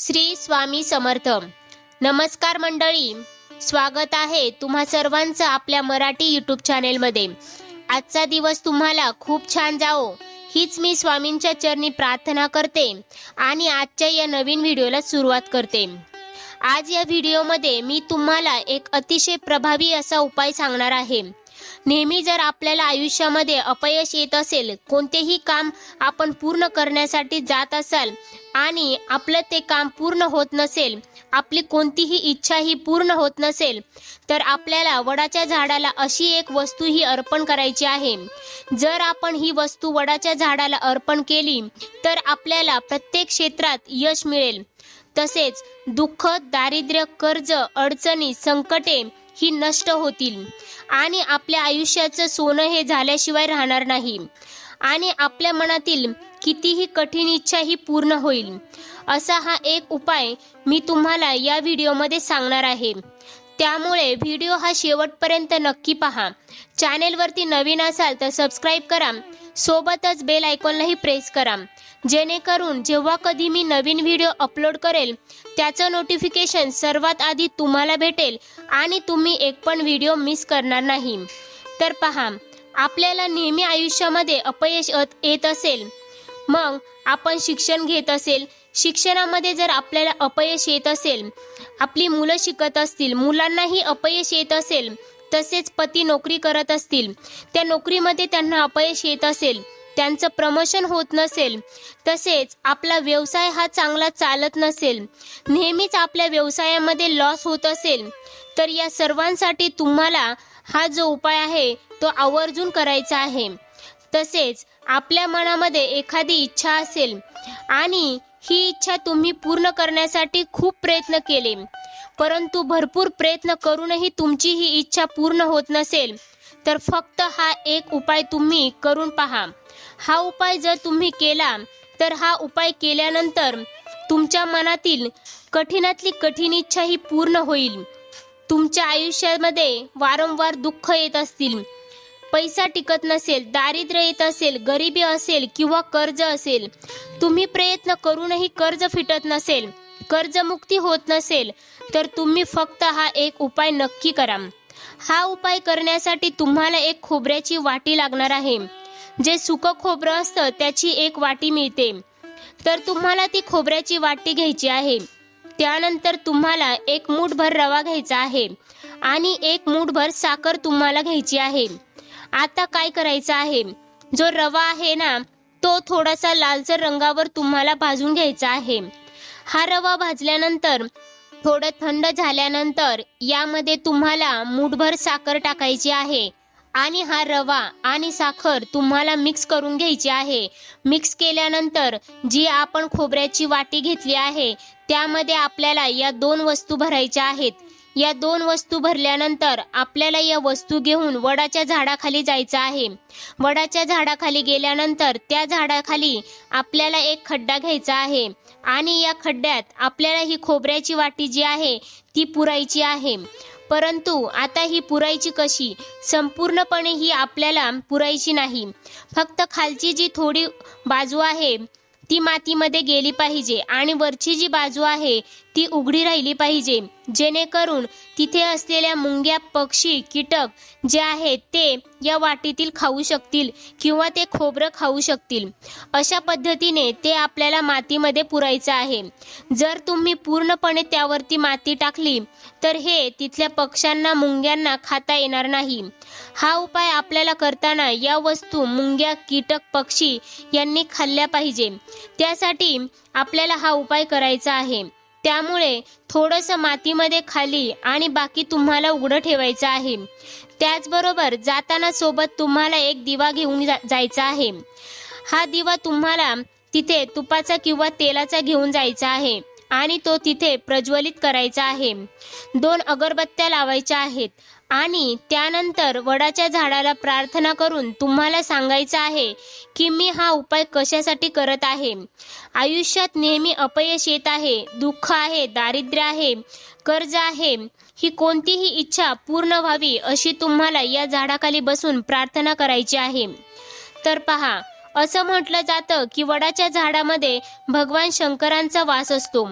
श्री स्वामी समर्थ. नमस्कार मंडळी. स्वागत आहे तुम्हा सर्वांचं आपल्या मराठी यूट्यूब चॅनेलमध्ये आजचा दिवस तुम्हाला खूप छान जाओ हीच मी स्वामींच्या चरणी प्रार्थना करते आणि आजच्या या नवीन व्हिडिओला सुरुवात करते. आज या व्हिडिओमध्ये मी तुम्हाला एक अतिशय प्रभावी असा उपाय सांगणार आहे. नेहमी जर आपल्याला आयुष्यामध्ये अपयश येत असेल कोणतेही काम आपण पूर्ण करण्यासाठी जात असाल आणि आपलं ते काम पूर्ण होत नसेल आपली कोणतीही इच्छा ही पूर्ण होत नसेल तर आपल्याला वडाच्या झाडाला अशी एक वस्तू ही अर्पण करायची आहे. जर आपण ही वस्तू वडाच्या झाडाला अर्पण केली तर आपल्याला प्रत्येक क्षेत्रात यश मिळेल. तसेच दुःख दारिद्र्य कर्ज अडचणी संकटे ही नष्ट होतील आणि आपल्या आयुष्याचं सोनं हे झाल्याशिवाय राहणार नाही. आणि आपल्या मनातील कितीही कठीण इच्छा ही पूर्ण होईल. असा हा एक उपाय मी तुम्हाला या व्हिडिओमध्ये सांगणार आहे. त्यामुळे व्हिडिओ हा शेवटपर्यंत नक्की पहा. चॅनेलवरती नवीन असाल तर सबस्क्राईब करा. सोबतच बेल आयकॉनलाही प्रेस करा. जेणेकरून जेव्हा कधी मी नवीन व्हिडिओ अपलोड करेल त्याचं नोटिफिकेशन सर्वात आधी तुम्हाला भेटेल आणि तुम्ही एक पण व्हिडिओ मिस करणार नाही. तर पहा आपल्याला नेहमी आयुष्यामध्ये अपयश येत असेल. मग आपण शिक्षण घेत असेल शिक्षणामध्ये जर आपल्याला अपयश येत असेल आपली मुलं शिकत असतील मुलांनाही अपयश येत असेल तसेच पती नोकरी करत असतील त्या नोकरीमध्ये त्यांना अपयश येत असेल त्यांचं प्रमोशन होत नसेल तसेच आपला व्यवसाय हा चांगला चालत नसेल नेहमीच आपल्या व्यवसायामध्ये लॉस होत असेल तर या सर्वांसाठी तुम्हाला हा जो उपाय आहे तो आवर्जून करायचा आहे. तसेच आपल्या मनामध्ये एखादी इच्छा असेल आणि ही इच्छा तुम्ही पूर्ण करण्यासाठी खूप प्रयत्न केले. परंतु भरपूर प्रयत्न करूनही तुमची ही इच्छा पूर्ण होत नसेल तर फक्त हा एक उपाय तुम्ही करून पहा. हा उपाय जर तुम्ही केला तर हा उपाय केल्यानंतर तुमच्या मनातील कठीणातली कठीण इच्छा ही पूर्ण होईल. तुमच्या आयुष्यामध्ये वारंवार दुःख येत असतील. पैसा टिकत नसेल दारिद्र्य येत असेल गरिबी असेल किंवा कर्ज असेल तुम्ही प्रयत्न करूनही कर्ज फिटत नसेल कर्जमुक्ती होत नसेल तर तुम्ही फक्त हा एक उपाय नक्की करा. हा उपाय करण्यासाठी तुम्हाला एक खोबऱ्याची वाटी लागणार आहे. जे सुकं खोबरं असतं त्याची एक वाटी मिळते. तर तुम्हाला ती खोबऱ्याची वाटी घ्यायची आहे. त्यानंतर तुम्हाला एक मूठभर रवा घ्यायचा आहे आणि एक मूठभर साखर तुम्हाला घ्यायची आहे. आता काय करायचं आहे? जो रवा आहे ना तो थोडासा लालसर रंगावर तुम्हाला भाजून घ्यायचा आहे. हा रवा भाजल्यानंतर थोडं थंड झाल्यानंतर यामध्ये तुम्हाला मूठभर साखर टाकायची आहे. आणि हा रवा आणि साखर तुम्हाला मिक्स करून घ्यायची आहे. मिक्स केल्यानंतर जी आपण खोबऱ्याची वाटी घेतली आहे त्यामध्ये आपल्याला या दोन वस्तू भरायच्या आहेत. या दोन वस्तू भरल्यानंतर आपल्याला या वस्तू घेऊन वडाच्या झाडाखाली जायचं आहे. वडाच्या झाडाखाली गेल्यानंतर त्या झाडाखाली आपल्याला एक खड्डा घ्यायचा आहे आणि या खड्ड्यात आपल्याला ही खोबऱ्याची वाटी जी आहे ती पुरायची आहे. परंतु आता ही पुरायची कशी? संपूर्णपणे ही आपल्याला पुरायची नाही. फक्त खालची जी थोडी बाजू आहे ती मातीमध्ये गेली पाहिजे आणि वरची जी बाजू आहे ती उघडी राहिली पाहिजे. जेणेकरून तिथे असलेल्या मुंग्या पक्षी कीटक जे आहेत ते या वाटीतील खाऊ शकतील किंवा ते खोबरं खाऊ शकतील. अशा पद्धतीने ते आपल्याला मातीमध्ये पुरायचं आहे. जर तुम्ही पूर्णपणे त्यावरती माती टाकली तर हे तिथल्या पक्ष्यांना मुंग्यांना खाता येणार नाही. हा उपाय आपल्याला करताना या वस्तू मुंग्या कीटक पक्षी यांनी खाल्ल्या पाहिजे. त्यासाठी आपल्याला हा उपाय करायचा आहे. त्यामुळे थोडंसं मातीमध्ये खाली आणि बाकी तुम्हाला उघडं ठेवायचं आहे. त्याचबरोबर जाताना सोबत तुम्हाला एक दिवा घेऊन जा जायचा आहे. हा दिवा तुम्हाला तिथे तुपाचा किंवा तेलाचा घेऊन जायचा आहे आणि तो तिथे प्रज्वलित करायचा आहे. दोन अगरबत्त्या लावायच्या आहेत. आणि त्यानंतर वडाच्या झाडाला प्रार्थना करून तुम्हाला सांगायचं आहे की मी हा उपाय कशासाठी करत आहे? आयुष्यात नेहमी अपयश येत आहे दुःख आहे दारिद्र्य आहे कर्ज आहे ही कोणतीही इच्छा पूर्ण व्हावी अशी तुम्हाला या झाडाखाली बसून प्रार्थना करायची आहे. तर पहा असं म्हटलं जातं की वडाच्या झाडामध्ये भगवान शंकरांचा वास असतो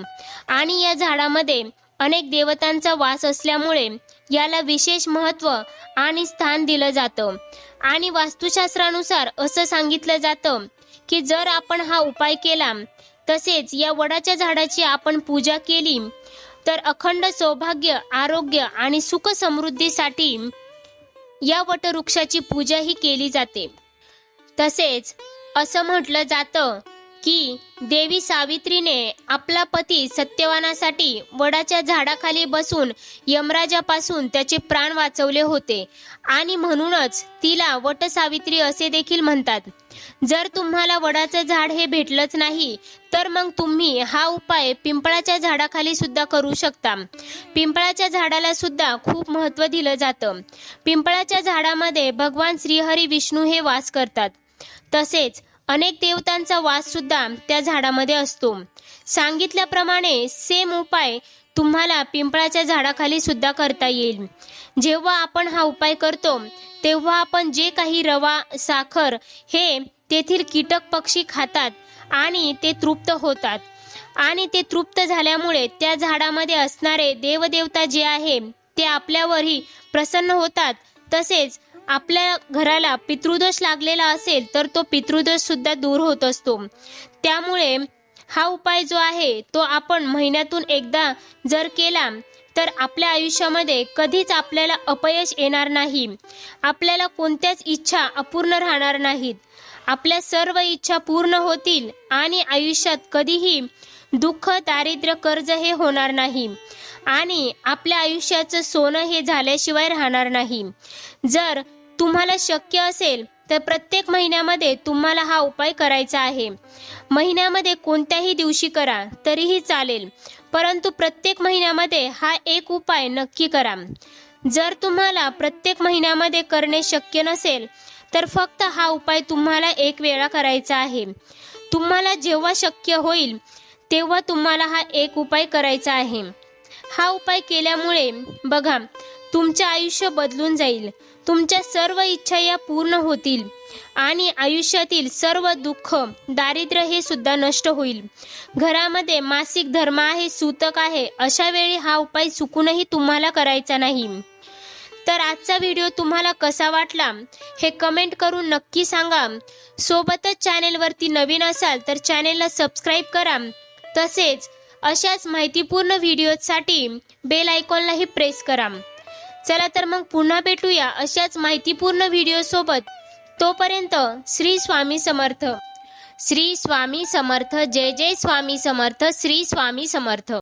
आणि या झाडामध्ये अनेक देवतांचा वास असल्यामुळे याला विशेष महत्त्व आणि स्थान दिलं जातं. आणि वास्तुशास्त्रानुसार असं सांगितलं जातं की जर आपण हा उपाय केला तसेच या वडाच्या झाडाची आपण पूजा केली तर अखंड सौभाग्य आरोग्य आणि सुख समृद्धीसाठी या वटवृक्षाची पूजाही केली जाते. तसेच असं म्हटलं जातं की देवी सावित्रीने आपला पती सत्यवानासाठी वडाच्या झाडाखाली बसून यमराजापासून त्याचे प्राण वाचवले होते. आणि म्हणूनच तिला वट सावित्री असे देखील म्हणतात. जर तुम्हाला वडाचं झाड हे भेटलंच नाही तर मग तुम्ही हा उपाय पिंपळाच्या झाडाखाली सुद्धा करू शकता. पिंपळाच्या झाडाला सुद्धा खूप महत्त्व दिलं जातं. पिंपळाच्या झाडामध्ये भगवान श्रीहरी विष्णू हे वास करतात. तसेच अनेक देवतांचा वास सुद्धा त्या झाडामध्ये असतो. सांगितल्याप्रमाणे सेम उपाय तुम्हाला पिंपळाच्या झाडाखाली सुद्धा करता येईल. जेव्हा आपण हा उपाय करतो तेव्हा आपण जे काही रवा साखर हे तेथील कीटक पक्षी खातात आणि ते तृप्त होतात. आणि ते तृप्त झाल्यामुळे त्या झाडामध्ये असणारे देवदेवता जे आहे ते आपल्यावरही प्रसन्न होतात. तसेच आपल्या घराला पितृदोष लागलेला असेल तर तो पितृदोष सुद्धा दूर होत असतो. त्यामुळे हा उपाय जो आहे तो आपण महिन्यातून एकदा जर केला तर आपल्या आयुष्यामध्ये कधीच आपल्याला अपयश येणार नाही. आपल्याला कोणत्याच इच्छा अपूर्ण राहणार नाहीत. आपल्या सर्व इच्छा पूर्ण होतील आणि आयुष्यात कधीही दुःख दारिद्र्य कर्ज हे होणार नाही. आणि आपल्या आयुष्याचं सोनं हे झाल्याशिवाय राहणार नाही. जर तुम्हाला शक्य असेल तर प्रत्येक महिन्यामध्ये तुम्हाला हा उपाय करायचा आहे. महिन्यामध्ये कोणत्याही दिवशी करा तरीही चालेल. परंतु प्रत्येक महिन्यामध्ये हा एक उपाय नक्की करा. जर तुम्हाला प्रत्येक महिन्यामध्ये करणे शक्य नसेल तर फक्त हा उपाय तुम्हाला एक वेळा करायचा आहे. तुम्हाला जेव्हा शक्य होईल तेव्हा तुम्हाला हा एक उपाय करायचा आहे. हा उपाय केल्यामुळे बघा तुमचे आयुष्य बदलून जाईल. तुमच्या सर्व इच्छा या पूर्ण होतील आणि आयुष्यातील सर्व दुःख दारिद्र्य हे सुद्धा नष्ट होईल. घरामध्ये मासिक धर्म आहे सूतक आहे अशा वेळी हा उपाय चुकूनही तुम्हाला करायचा नाही. तर आजचा व्हिडिओ तुम्हाला कसा वाटला हे कमेंट करून नक्की सांगा. सोबतच चॅनेलवरती नवीन असाल तर चॅनेलला सबस्क्राईब करा. तसेच अशाच माहितीपूर्ण व्हिडिओसाठी बेल आयकॉनलाही प्रेस करा. चला तर मग पुन्हा भेटूया अशाच माहितीपूर्ण व्हिडिओसोबत तोपर्यंत श्री स्वामी समर्थ. श्री स्वामी समर्थ. जय जय स्वामी समर्थ. श्री स्वामी समर्थ.